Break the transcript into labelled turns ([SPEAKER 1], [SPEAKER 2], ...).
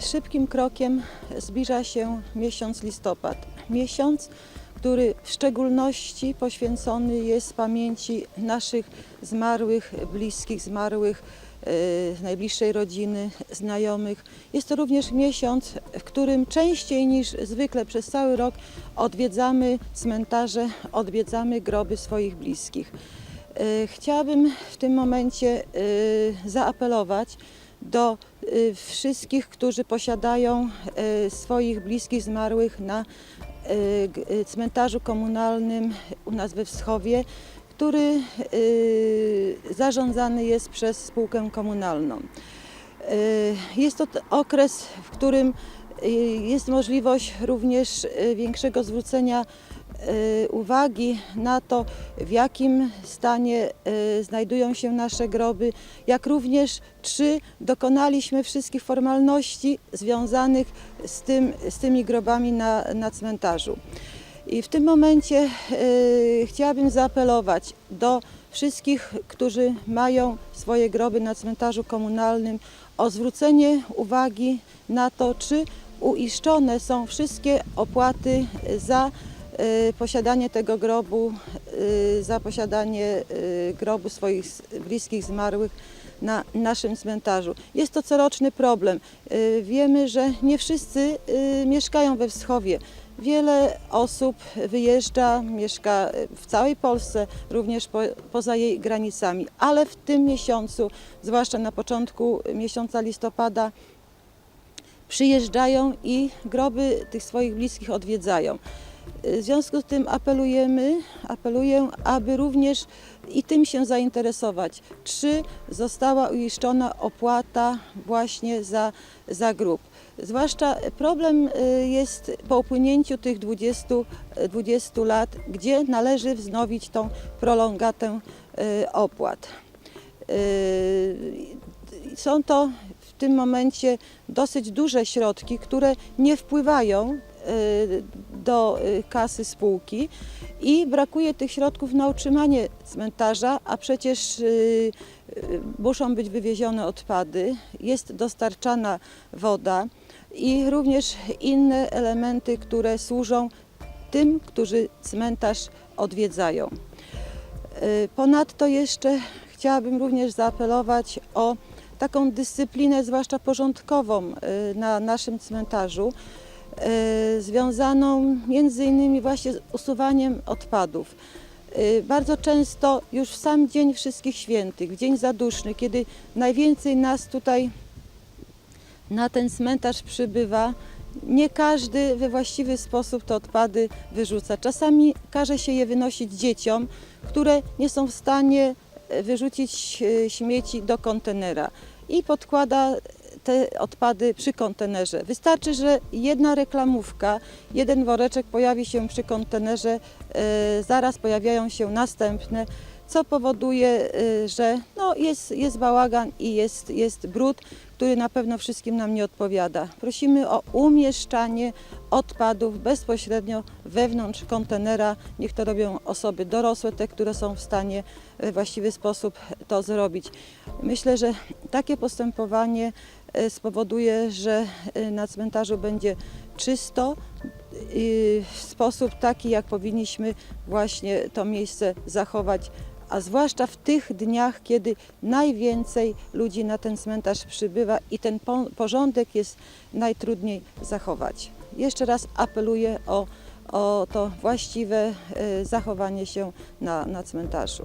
[SPEAKER 1] Szybkim krokiem zbliża się miesiąc listopad. Miesiąc, który w szczególności poświęcony jest pamięci naszych zmarłych, bliskich, zmarłych, z najbliższej rodziny, znajomych. Jest to również miesiąc, w którym częściej niż zwykle przez cały rok odwiedzamy cmentarze, odwiedzamy groby swoich bliskich. E, Chciałabym w tym momencie e, zaapelować do e, wszystkich, którzy posiadają e, swoich bliskich zmarłych na e, cmentarzu komunalnym u nas we Wschowie, który zarządzany jest przez spółkę komunalną. Jest to okres, w którym jest możliwość również większego zwrócenia uwagi na to, w jakim stanie e, znajdują się nasze groby, jak również czy dokonaliśmy wszystkich formalności związanych z, tym, z tymi grobami na, na cmentarzu. I w tym momencie e, chciałabym zaapelować do wszystkich, którzy mają swoje groby na cmentarzu komunalnym, o zwrócenie uwagi na to, czy uiszczone są wszystkie opłaty za posiadanie tego grobu, e, za posiadanie e, grobu swoich bliskich zmarłych na naszym cmentarzu. Jest to coroczny problem. Wiemy, że nie wszyscy mieszkają we Wschowie. Wiele osób wyjeżdża, mieszka w całej Polsce, również po, poza jej granicami, ale w tym miesiącu, zwłaszcza na początku miesiąca listopada, przyjeżdżają i groby tych swoich bliskich odwiedzają. W związku z tym apelujemy, apeluję, aby również i tym się zainteresować, czy została uiszczona opłata właśnie za, za grób. Zwłaszcza problem y, jest po upłynięciu tych 20, y, 20 lat, gdzie należy wznowić tą prolongatę y, opłat. Y, Są to w tym momencie dosyć duże środki, które nie wpływają do y, kasy spółki i brakuje tych środków na utrzymanie cmentarza, a przecież y, y, muszą być wywiezione odpady, jest dostarczana woda i również inne elementy, które służą tym, którzy cmentarz odwiedzają. Y, Ponadto jeszcze chciałabym również zaapelować o taką dyscyplinę, zwłaszcza porządkową y, na naszym cmentarzu, y, związaną między innymi właśnie z usuwaniem odpadów. Y, Bardzo często już w sam dzień Wszystkich Świętych, w dzień zaduszny, kiedy najwięcej nas tutaj na ten cmentarz przybywa, nie każdy we właściwy sposób te odpady wyrzuca. Czasami każe się je wynosić dzieciom, które nie są w stanie wyrzucić e, śmieci do kontenera i podkłada te odpady przy kontenerze. Wystarczy, że jedna reklamówka, jeden woreczek pojawi się przy kontenerze, e, zaraz pojawiają się następne, co powoduje, e, że no jest, jest bałagan i jest, jest brud, który na pewno wszystkim nam nie odpowiada. Prosimy o umieszczanie odpadów bezpośrednio wewnątrz kontenera. Niech to robią osoby dorosłe, te, które są w stanie w właściwy sposób to zrobić. Myślę, że takie postępowanie e, spowoduje, że e, na cmentarzu będzie czysto w sposób taki, jak powinniśmy właśnie to miejsce zachować, a zwłaszcza w tych dniach, kiedy najwięcej ludzi na ten cmentarz przybywa i ten po- porządek jest najtrudniej zachować. Jeszcze raz apeluję o, o to właściwe e, zachowanie się na, na cmentarzu.